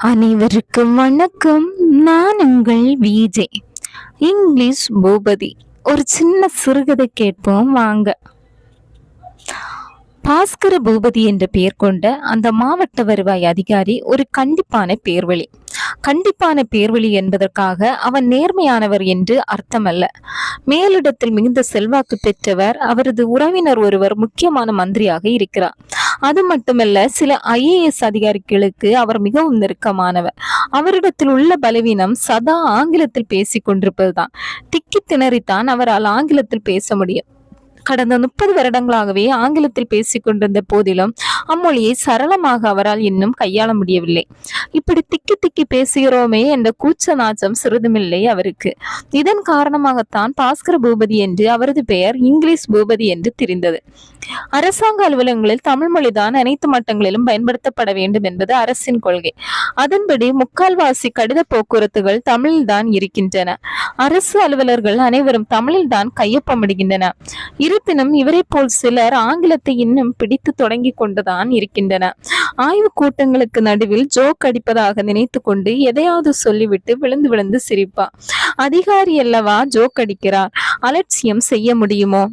அனைவருக்கும் வணக்கம். நான் உங்கள் விஜே இங்கிலீஷ் பூபதி. ஒரு சின்ன சிறுகதை கேட்போம் வாங்க. பாஸ்கர பூபதி என்ற பெயர் கொண்ட அந்த மாவட்ட வருவாய் அதிகாரி ஒரு கண்டிப்பான பேர்வழி. கண்டிப்பான பேர்வழி என்பதற்காக அவன் நேர்மையானவர் என்று அர்த்தமல்ல. மேலிடத்தில் மிகுந்த செல்வாக்கு பெற்றவர் அவரது உறவினர் ஒருவர் முக்கியமான மந்திரியாக இருக்கிறார். அது மட்டுமல்ல சில ஐஏஎஸ் அதிகாரிகளுக்கு அவர் மிகவும் நெருக்கமானவர். அவரிடத்தில் உள்ள பலவீனம் சதா ஆங்கிலத்தில் பேசிக் கொண்டிருப்பதுதான் திக்கி திணறித்தான் அவரால் ஆங்கிலத்தில் பேச முடியும். கடந்த முப்பது வருடங்களாகவே ஆங்கிலத்தில் பேசிக்கொண்டிருந்த போதிலும் அம்மொழியை சரளமாக அவரால் இன்னும் கையாள முடியவில்லை. இப்படி திக்கி திக்கி பேசுகிறோமே என்ற கூச்ச நாச்சம் சிறிதுமில்லை அவருக்கு. இதன் காரணமாகத்தான் பாஸ்கர பூபதி என்று அவரது பெயர் இங்கிலீஷ் பூபதி என்று தெரிந்தது. அரசாங்க அலுவலகங்களில் தமிழ் மொழிதான் அனைத்து மட்டங்களிலும் பயன்படுத்தப்பட வேண்டும் என்பது அரசின் கொள்கை. அதன்படி முக்கால்வாசி கடித போக்குவரத்துகள் தமிழில்தான் இருக்கின்றன. அரசு அலுவலர்கள் அனைவரும் தமிழில்தான் கையொப்பமிடுகின்றன. இரு இருப்பினும் இவரை போல் சிலர் ஆங்கிலத்தை இன்னும் பிடித்து தொடங்கி கொண்டுதான் இருக்கின்றன. ஆய்வு கூட்டங்களுக்கு நடுவில் ஜோக் அடிப்பதாக நினைத்து கொண்டு எதையாவது சொல்லிவிட்டு விழுந்து விழுந்து சிரிப்பா. அதிகாரி அல்லவா ஜோக் அடிக்கிறார். அலட்சியம் செய்ய முடியுமோ?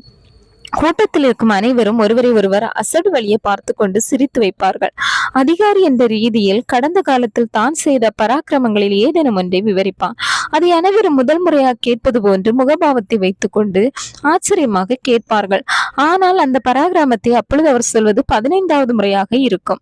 கூட்டத்தில் இருக்கும் அனைவரும் ஒருவரை ஒருவர் அசடு வழியை பார்த்து கொண்டு சிரித்து வைப்பார்கள். அதிகாரி என்ற ரீதியில் கடந்த காலத்தில் தான் செய்த பராக்கிரமங்களில் ஏதேனும் ஒன்றை விவரிப்பான். அதை அனைவரும் முதல் முறையாக கேட்பது போன்று முகபாவத்தை வைத்துக்கொண்டு ஆச்சரியமாக கேட்பார்கள். ஆனால் அந்த பராகிராமத்தை அப்பொழுது அவர் சொல்வது பதினைந்தாவது முறையாக இருக்கும்.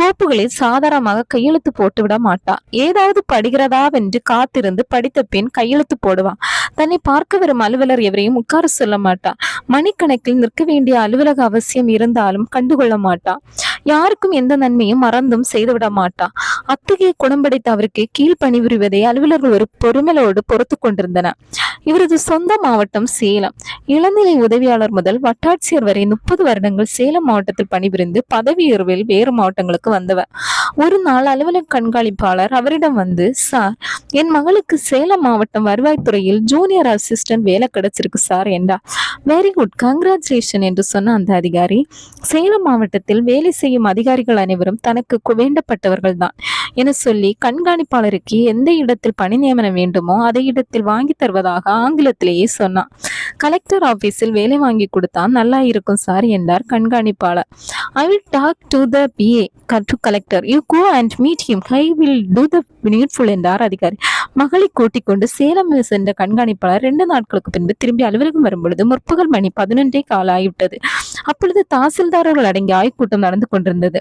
கோப்புகளில் சாதாரணமாக கையெழுத்து போட்டுவிட மாட்டான். ஏதாவது படுகிறதாவென்று காத்திருந்து படித்த பின் கையெழுத்து போடுவான். தன்னை பார்க்க வரும் அலுவலர் எவரையும் உட்கார சொல்ல மாட்டான். மணிக்கணக்கில் நிற்க வேண்டிய அலுவலக அவசியம் இருந்தாலும் கண்டுகொள்ள மாட்டான் யாருக்கும் எந்த நன்மையும் மறந்தும் செய்துவிட மாட்டான் அத்தகைய குணம் படைத்த கீழ் கீழ்ப்பணிபுரிவதை அலுவலர்கள் ஒரு பொறுமலோடு பொறுத்து கொண்டிருந்தனர் இவரது சொந்த மாவட்டம் சேலம். இளநிலை உதவியாளர் முதல் வட்டாட்சியர் வரை முப்பது வருடங்கள் சேலம் மாவட்டத்தில் பணிபுரிந்து பதவி உயர்வில் வேறு மாவட்டங்களுக்கு வந்தவர். ஒரு நாள் அலுவலக கண்காணிப்பாளர் அவரிடம் வந்து சார் என் மகளுக்கு சேலம் மாவட்டம் வருவாய்த்துறையில் ஜூனியர் அசிஸ்டன்ட் வேலை கிடைச்சிருக்கு சார் என்றார் வெரி குட் கங்க்ராச்சுலேஷன் என்று சொன்ன அந்த அதிகாரி சேலம் மாவட்டத்தில் வேலை செய்யும் அதிகாரிகள் அனைவரும் தனக்கு வேண்டப்பட்டவர்கள் தான் என சொல்லி கண்காணிப்பாளருக்கு எந்த இடத்தில் பணி நியமனம் வேண்டுமோ அதை இடத்தில் வாங்கி தருவதாக ஆங்கிலத்திலேயே சொன்னான். கலெக்டர் ஆபீஸில் வேலை வாங்கி கொடுத்தா நல்லா இருக்கும் சார் என்றார் கண்காணிப்பாளர். I will talk to the PA to collector you go and meet him I will do the needful என்றார் அதிகாரி. மகளை கூட்டிக் கொண்டு சேலம் சென்ற கண்காணிப்பாளர் ரெண்டு நாட்களுக்கு பின்பு திரும்பி அலுவலகம் வரும்பொழுது முற்பகல் மணி பதினொன்றே கால ஆகிவிட்டது அப்பொழுது தாசில்தாரர்கள் அடங்கிய ஆய்வுக்கூட்டம் நடந்து கொண்டிருந்தது.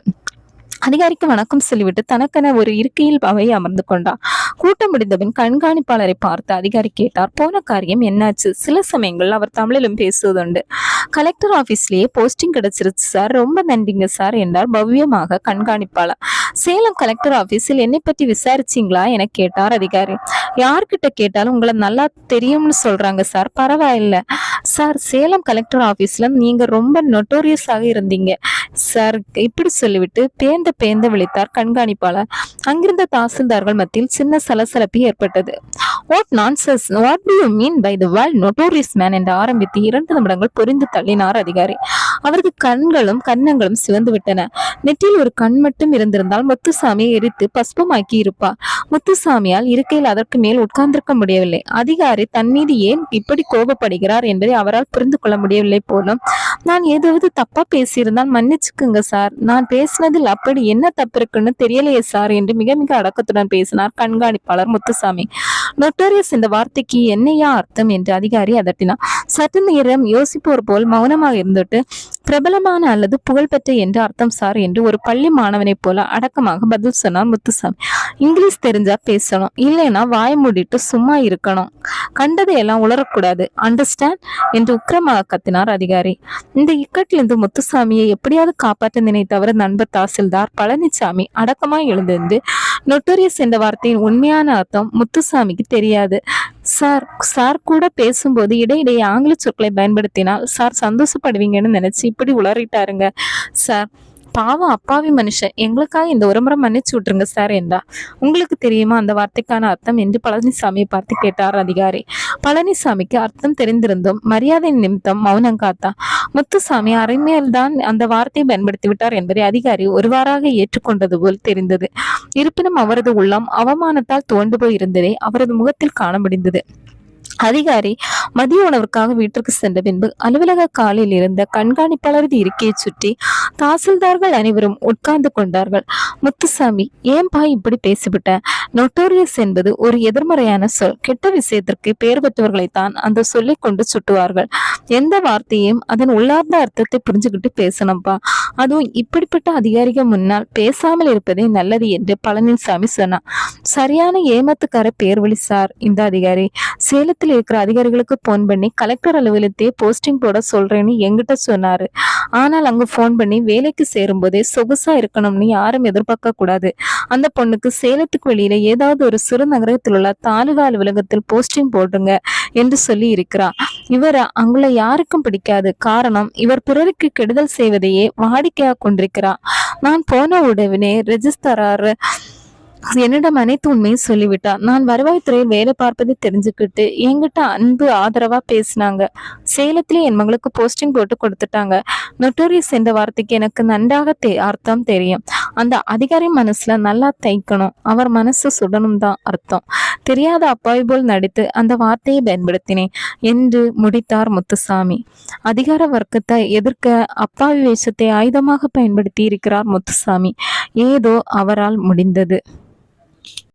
அதிகாரிக்கு வணக்கம் சொல்லிவிட்டு தனக்கென ஒரு இருக்கையில் அவை அமர்ந்து கொண்டார் கூட்டம் முடிந்தபின் கண்காணிப்பாளரை பார்த்து அதிகாரி கேட்டார் போன காரியம் என்னாச்சு? சில சமயங்கள் அவர் தமிழிலும் பேசுவதுண்டு. கலெக்டர் ஆபீஸ்லயே போஸ்டிங் கிடைச்சிருச்சு சார். ரொம்ப நன்றிங்க சார் என்றார் பவ்யமாக கண்காணிப்பாளர். சேலம் கலெக்டர் ஆபீஸில் என்னை பற்றி விசாரிச்சீங்களா? என கேட்டார் அதிகாரி. யார்கிட்ட கேட்டாலும் உங்களை நல்லா தெரியும்னு சொல்றாங்க சார். பரவாயில்ல. சார் சேலம் கலெக்டர் ஆஃபீஸில் நீங்கள் ரொம்ப நொட்டோரியஸாக இருந்தீங்க. சார் இப்படி சொல்லிவிட்டு பேந்த பேந்த விழித்தார் கண்காணிப்பாளர். அங்கிருந்த தாசில்தார்கள் மத்தியில் சின்ன சலசலப்பு ஏற்பட்டது. What nonsense what do you mean by the world notorious man என்று ஆரம்பித்து இரண்டு நிமிடங்கள் புரிந்து தள்ளினார் அதிகாரி. அவரது கண்களும் கன்னங்களும் சிவந்து விட்டன. நெற்றியில் ஒரு கண் மட்டும் இருந்திருந்தால் முத்துசாமியை எரித்து பஸ்பமாக்கி இருப்பார் முத்துசாமியால் இருக்கையில் அதற்கு மேல் உட்கார்ந்திருக்க முடியவில்லை. அதிகாரி தன் மீது ஏன் இப்படி கோபப்படுகிறார் என்பதை அவரால் புரிந்து கொள்ள முடியவில்லை போலும். நான் ஏதாவது தப்பா பேசியிருந்தால் மன்னிச்சுக்குங்க சார். நான் பேசினதில் அப்படி என்ன தப்பு இருக்குன்னு தெரியலையே சார் என்று மிக மிக அடக்கத்துடன் பேசினார் கண்காணிப்பாளர் முத்துசாமி. நொட்டோரியஸ் இந்த வார்த்தைக்கு என்னையா அர்த்தம் என்று அதிகாரி அதட்டினார். சற்று நேரம் யோசிப்போர் போல் மௌனமாக இருந்துட்டு பிரபலமான அல்லது புகழ்பெற்ற என்று அர்த்தம் சார் என்று ஒரு பள்ளி மாணவனைப் போல அடக்கமாக பதில் சொன்னார் முத்துசாமி. இங்கிலீஷ் தெரிஞ்சா பேசணும் இல்லைன்னா வாய் மூடிட்டு சும்மா இருக்கணும். கண்டதையெல்லாம் உளரக்கூடாது அண்டர்ஸ்டாண்ட் என்று உக்கிரமாக கத்தினார் அதிகாரி. இந்த இக்கட்டிலிருந்து முத்துசாமியை எப்படியாவது காப்பாற்ற நினைத்தவர் நண்பர் தாசில்தார் பழனிசாமி அடக்கமாக எழுந்திருந்து நொட்டோரியஸ் என்ற வார்த்தையின் உண்மையான அர்த்தம் முத்துசாமிக்கு தெரியாது. சார் சார் கூட பேசும்போது இடையிடையே ஆங்கில சொற்களை பயன்படுத்தினால் சார் சந்தோஷப்படுவீங்கன்னு நினைச்சு இப்படி உளறிட்டாருங்க. சார் பாவம் அப்பாவி மனுஷன். எங்களுக்காக இந்த ஒரு முறை மன்னிச்சு விட்டுருங்க சார் என்றா. உங்களுக்கு தெரியுமா அந்த வார்த்தைக்கான அர்த்தம்? என்று பழனிசாமியை பார்த்து கேட்டார் அதிகாரி. பழனிசாமிக்கு அர்த்தம் தெரிந்திருந்தும் மரியாதை நிமித்தம் மௌனம் காத்தான் முத்துசாமி அரைமேல்தான் அந்த வார்த்தையை பயன்படுத்தி விட்டார் என்பதை அதிகாரி ஒருவாறாக ஏற்றுக்கொண்டது போல் தெரிந்தது. இருப்பினும் அவரது உள்ளம் அவமானத்தால் துவண்டு போய் இருந்ததை அவரது முகத்தில் காண முடிந்தது. அதிகாரி மதிய உணவுக்காக வீட்டிற்கு சென்ற பின்பு அலுவலக காலில் இருந்த கண்காணிப்பாளரது இருக்கையை சுற்றி தாசில்தார்கள் அனைவரும் உட்கார்ந்து கொண்டார்கள். முத்துசாமி ஏன்பா இப்படி பேசிவிட்ட? நொட்டோரியஸ் என்பது ஒரு எதிர்மறையான சொல். கெட்ட விஷயத்திற்கு பெயர் பெற்றவர்களைத்தான் அந்த சொல்லை கொண்டு சுட்டுவார்கள். எந்த வார்த்தையும் அதன் உள்ளார்ந்த அர்த்தத்தை புரிஞ்சுக்கிட்டு பேசணும்பா. அதுவும் இப்படிப்பட்ட அதிகாரிகள் முன்னால் பேசாமல் இருப்பதே நல்லது என்று பழனிசாமி சொன்னார் சரியான ஏமாத்துக்கார பேர்வழி சார் இந்த அதிகாரி. சேலத்தில் இருக்கிற அதிகாரிகளுக்கு போன் பண்ணி கலெக்டர் அலுவலகத்தையே போஸ்டிங் போட சொல்றேன்னு எங்கிட்ட சொன்னாரு. ஆனால் அங்க போன் பண்ணி வேலைக்கு சேரும்போதே சொகுசா இருக்கணும்னு யாரும் எதிர்பார்க்க கூடாது. அந்த பொண்ணுக்கு சேலத்துக்கு வெளியில ஏதாவது ஒரு சிறு நகரத்தில் உள்ள தாலுகா அலுவலகத்தில் போஸ்டிங் போடுங்க என்று சொல்லி இருக்கிறார் இவர் அங்குள்ள யாருக்கும் பிடிக்காது. காரணம் இவர் பிறருக்கு கெடுதல் செய்வதையே வாடிக்கையாக கொண்டிருக்கிறார் நான் போன உடனே ரெஜிஸ்டரார் என்னிடம் அனைத்து உண்மையும் சொல்லிவிட்டார். நான் வருவாய்த்துறையில் வேலை பார்ப்பதை தெரிஞ்சுக்கிட்டு என்கிட்ட அன்பு ஆதரவா பேசினாங்க. சேலத்திலே என் மகளுக்கு போஸ்டிங் போட்டு கொடுத்துட்டாங்க. நொட்டோரியஸ் என்ற வார்த்தைக்கு எனக்கு நன்றாக தெ அர்த்தம் தெரியும். அந்த அதிகாரி மனசுல நல்லா தைக்கணும். அவர் மனசு சுடணும் தான் அர்த்தம். தெரியாத அப்பாவி போல் நடித்து அந்த வார்த்தையை பயன்படுத்தினேன். என்று முடித்தார் முத்துசாமி. அதிகார வர்க்கத்தை எதிர்க்க அப்பாவி வேஷத்தை ஆயுதமாக பயன்படுத்தி இருக்கிறார் முத்துசாமி. ஏதோ அவரால் முடிந்தது.